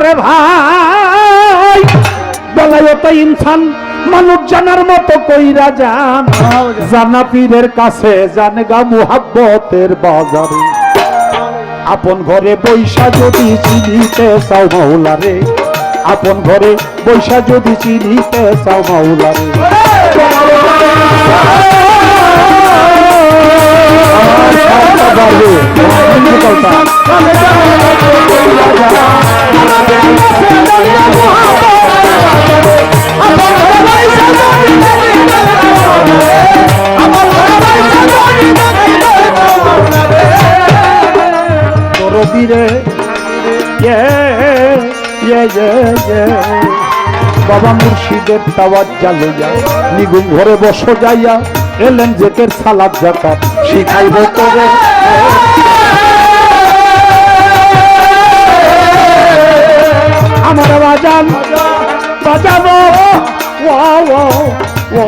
ওরে ভাই বেলায়ত ইনসান মানুষ জানার মতো কইরা যান জানা পীরের কাছে জানে গা মুহাব্বতের বাজারে আপন ঘরে বৈশা যদি চিনিতে চাও মাওলারে আপন ঘরে বৈশা যদি চিনিতে চাও মাওলারে দরদিরে মুর্শিদের তাওয়ার জালইয়া নিগুম ঘরে বস যাইয়া এলেন জেকের সালাদ জাকাত শিখাইব করে আমার বাজান বাজাবো। ও ও ও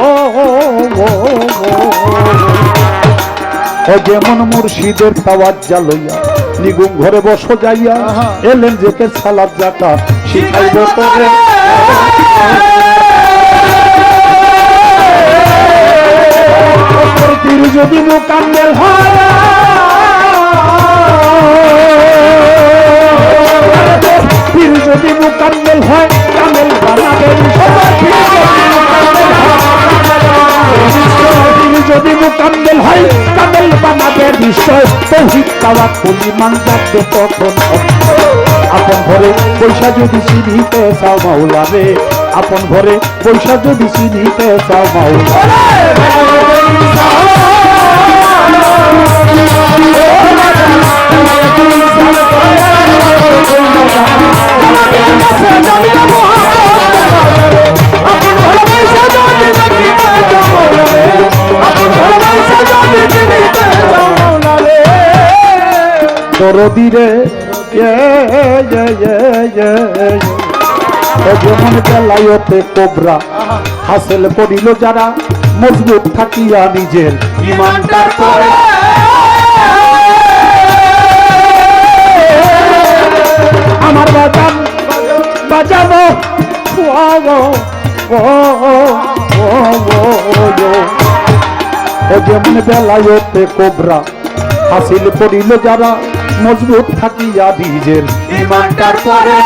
ও যেমন মুর্শিদের তাওয়াজ লইয়া নিগুম ঘরে বস যাইয়া এলেন যেকে সালাদ জাকাত শিখাইব তোরে। তীর যদি মোকাম্মেল হয় পীর যদি মোকাম্মেল হয় কামেল বানাবেন পীর যদি মোকাম্মেল হয় কামেল বানাবে নিশ্চয় তৌহিদ পাওয়া কুলি যাবে তখন আপন ঘরে পয়সা যদি চিনিতে চাও মাওলারে আপন ঘরে পয়সা যদি চিনিতে চাও মাওলা দরদিরে যেমন বেলায়তে কোবরা হাসিল করিল যারা মজবুত থাকিয়া নিজের ইমানটার পরে আমার বাজান বাজাবো ও যেমন বেলায়তে কোবরা হাসিল করিল যারা মজবুত থাকিয়া নিজের ইমানটার পরে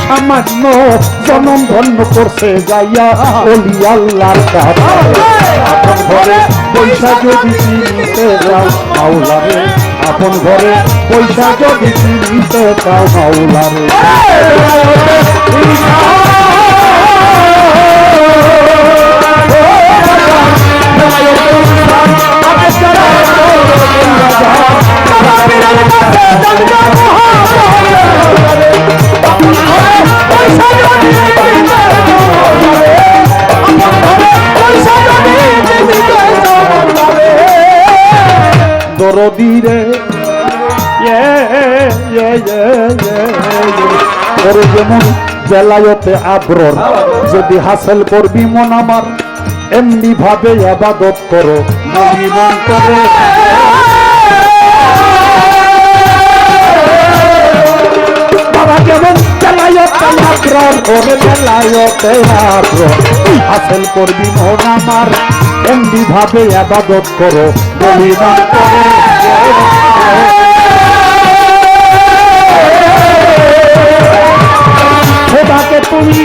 সামান্য জনম ধন্য করছে যাইয়া অলি আল্লাহর কাছে। আপন ঘরে পয়সা যদি চিনিতে যাও মাওলারে। আপন ঘরে পয়সা যদি চিনিতে চাও মাওলারে দরদিরে করে যেমন বেলায়তে আব্রর যদি হাসেল করবি মন আমার এমনি ভাবে আবাদত করো। মন করে বেলায়তে করে বেলায়তে হাসিল করবি মন আমার, এমনি ভাবে আবাদত করো। বলিদান করে। খোদাকে তুমি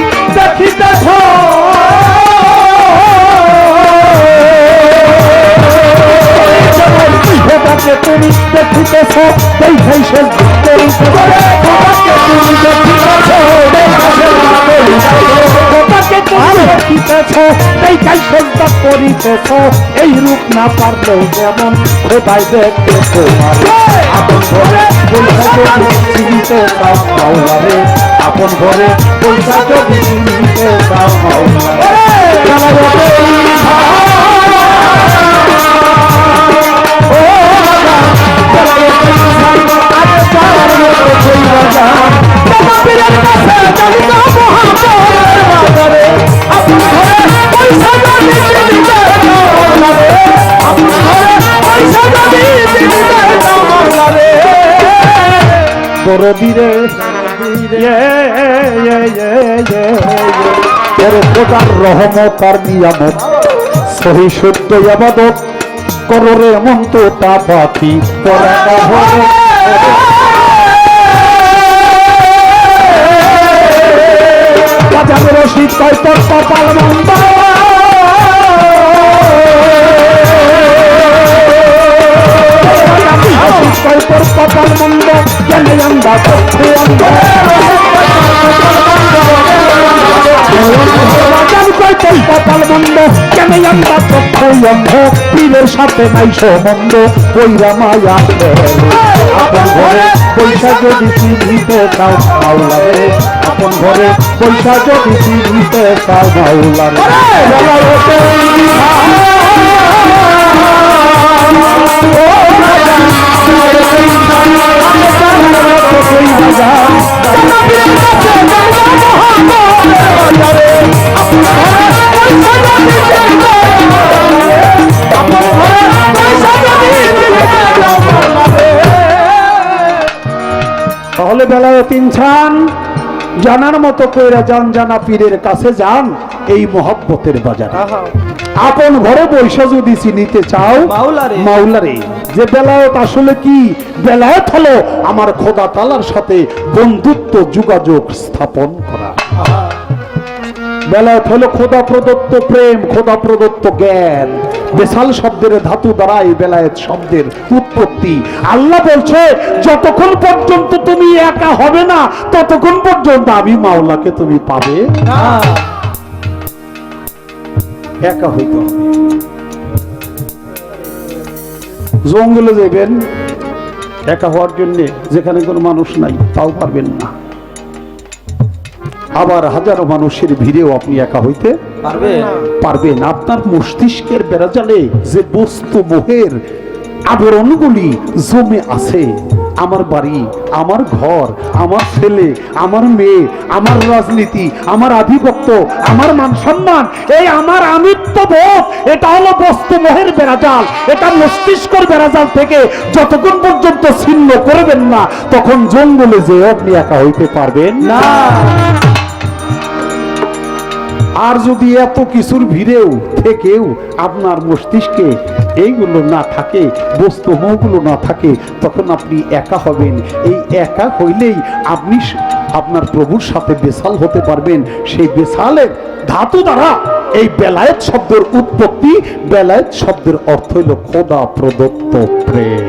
করিতেছ এই রূপ না পারলেও যেমন খোদাই দেখতে তোমার আপন ঘরে বৈশাখ চিনিতে চাও মাওলারে আপন ঘরে পয়সা যদি চিনিতে চাও মাওলা বেলায়েতে ও রাজা, দরদিরে খোদার রহমত আর নিয়ামত, সহি সত্য আবাদত কররে মন্ত তা পাখি পরাটা হবে বাজাবে রশিদ কপাল মন্দ কেন আমরা চক্ষু অন্ধ? পীরের সাথে নাই সম্বন্ধ। কইরা মায়া আপন ঘরে পয়সা যদি চিনিতে চাও মাওলা রে আপন ঘরে পয়সা যদি চিনিতে চাও মাওলা রে বেলা হতে তিন ছান জানার মতো কইরা যান জানা পীরের কাছে যান এই মহব্বতের বাজার। আপন ঘরে বৈশা যদি চিনিতে চাও মাওলারে। যে বেলায়ত আসলে কি? বেলায়ত হলো আমার খোদা তালার সাথে বন্ধুত্ব যোগাযোগ স্থাপন করা। বেলায়ত হলো খোদা প্রদত্ত প্রেম, খোদা প্রদত্ত জ্ঞান। বেসাল শব্দের ধাতু দ্বারা এই বেলায়েত শব্দের উৎপত্তি। আল্লাহ বলছে, যতক্ষণ পর্যন্ত তুমি একা হবে না, ততক্ষণ পর্যন্ত আমি মাওলাকে তুমি পাবে একা হইতে হবে। জঙ্গলে যাবেন একা হওয়ার জন্য যেখানে কোনো মানুষ নাই, তাও পারবেন না। আবার হাজারো মানুষের ভিড়েও আপনি একা হইতে পারবেন আপনার মস্তিষ্কের বেড়াজালে যে বস্তু মোহের আবরণগুলি জমে আছে আমার বাড়ি আমার ঘর আমার ছেলে আমার মেয়ে আমার রাজনীতি আমার আধিপত্য আমার মান সম্মান এই আমার আমিত্ব বোধ এটা হলো বস্তু মোহের বেড়াজাল। এটা মস্তিষ্কর বেড়াজাল থেকে যতক্ষণ পর্যন্ত ছিন্ন করবেন না তখন জঙ্গলে যে আপনি একা হইতে পারবেন না। আর যদি এত কিছুর ভিড়েও থেকেও আপনার মস্তিষ্কে এইগুলো না থাকে বস্তু মোহগুলো না থাকে, তখন আপনি একা হবেন। এই একা হইলেই আপনি আপনার প্রভুর সাথে বেসাল হতে পারবেন। সেই বেসালের ধাতু দ্বারা এই বেলায়েত শব্দের উৎপত্তি, বেলায়েত শব্দের অর্থ হইল খোদা প্রদত্ত প্রেম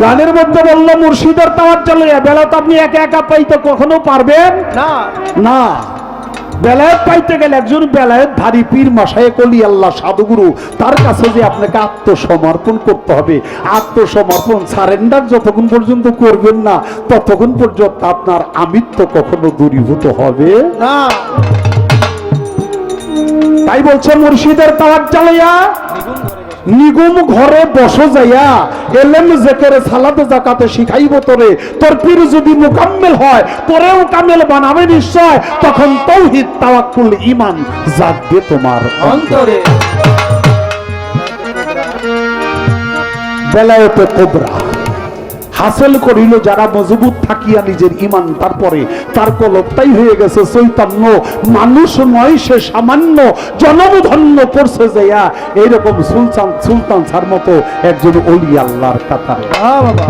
গানের মধ্যে বলল মুর্শিদের তাওয়ার চলে বেলা তো আপনি একা একা পাইতে কখনো পারবেন? না। না। বেলায়েত পাইতে গেলে একজন বেলায়েত ধারী পীর মাসায় কলি আল্লাহ সাধুগুরু তার কাছে যে আপনাকে আত্মসমর্পণ করতে হবে। আত্মসমর্পণ সারেন্ডার যতক্ষণ পর্যন্ত করবেন না ততক্ষণ পর্যন্ত আপনার আমিত্ব কখনো দূরীভূত হবে? না। তাই বলছে মুর্শিদের তাওয়ার জ্বালাইয়া নিগুম ঘরে বসো যাইয়া, এলেম জেকেরে সালাতে জাকাতে শিখাইব তোরে। তোর পীর যদি মোকাম্মেল হয়, তোরেও কামেল বানাবে নিশ্চয়। তখন তৌহিদ, তাওয়াক্কুল ইমান জাগবে তোমার অন্তরে। বেলায়েতে কোবরা। হাসিল করিল যারা মজবুত থাকিয়া নিজের ইমান তারপরে তার কলবটাই হয়ে গেছে চৈতন্য। মানুষ নয় সে সামান্য জনমধন্য করছে যাইয়া এইরকম সুলতান সুলতান সার মতো একজন অলি আল্লাহর কাতারে বাবা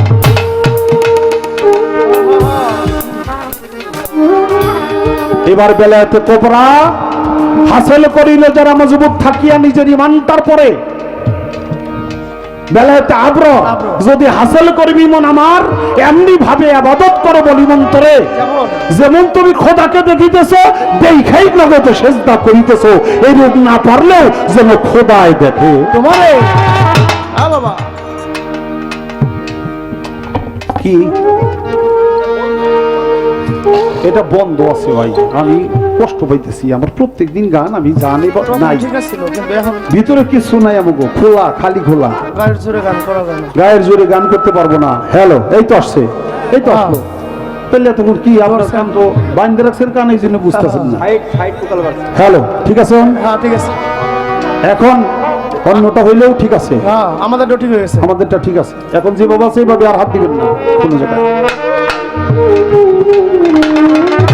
এবার বেলায়েতে কোবরা হাসিল করিল যারা মজবুত থাকিয়া নিজের ইমান তারপরে বেলায়েতে আব্র। যদি হাসিল করবি মন আমার এমনি ভাবে আবাদত করো বলি মন্তরে। যেমন। যেমন তুমি খোদাকে দেখিতেছ দেখাই নগদে সেজদা করিতেছ। এই রূপ না পারলেও যেন খোদায় দেখে। তোমার? কি? এটা বন্ধ আছে ভাই। আমি কষ্ট পাইতেছি আমার প্রত্যেক দিন গান আমি জানি নাই। ভিতরে কিছু নাই আমাকে খোলা খালি খোলা। গায়ের জোরে গান করা যায় না। গায়ের জোরে গান করতে পারব না। হ্যালো এই তো আসছে এই তো আসলো। তাহলে তখন কি আপনার কান তো বাইন্দে রাখছেন কান এই জন্য বুঝতেছেন না। হ্যালো ঠিক আছে? হ্যাঁ ঠিক আছে। এখন অন্যটা হইলেও ঠিক আছে। হ্যাঁ আমাদেরটা ঠিক হয়ে গেছে। আমাদেরটা ঠিক আছে। এখন যেভাবে আছে এইভাবে আর হাত দিবেন না কোনো জায়গায়। Thank you.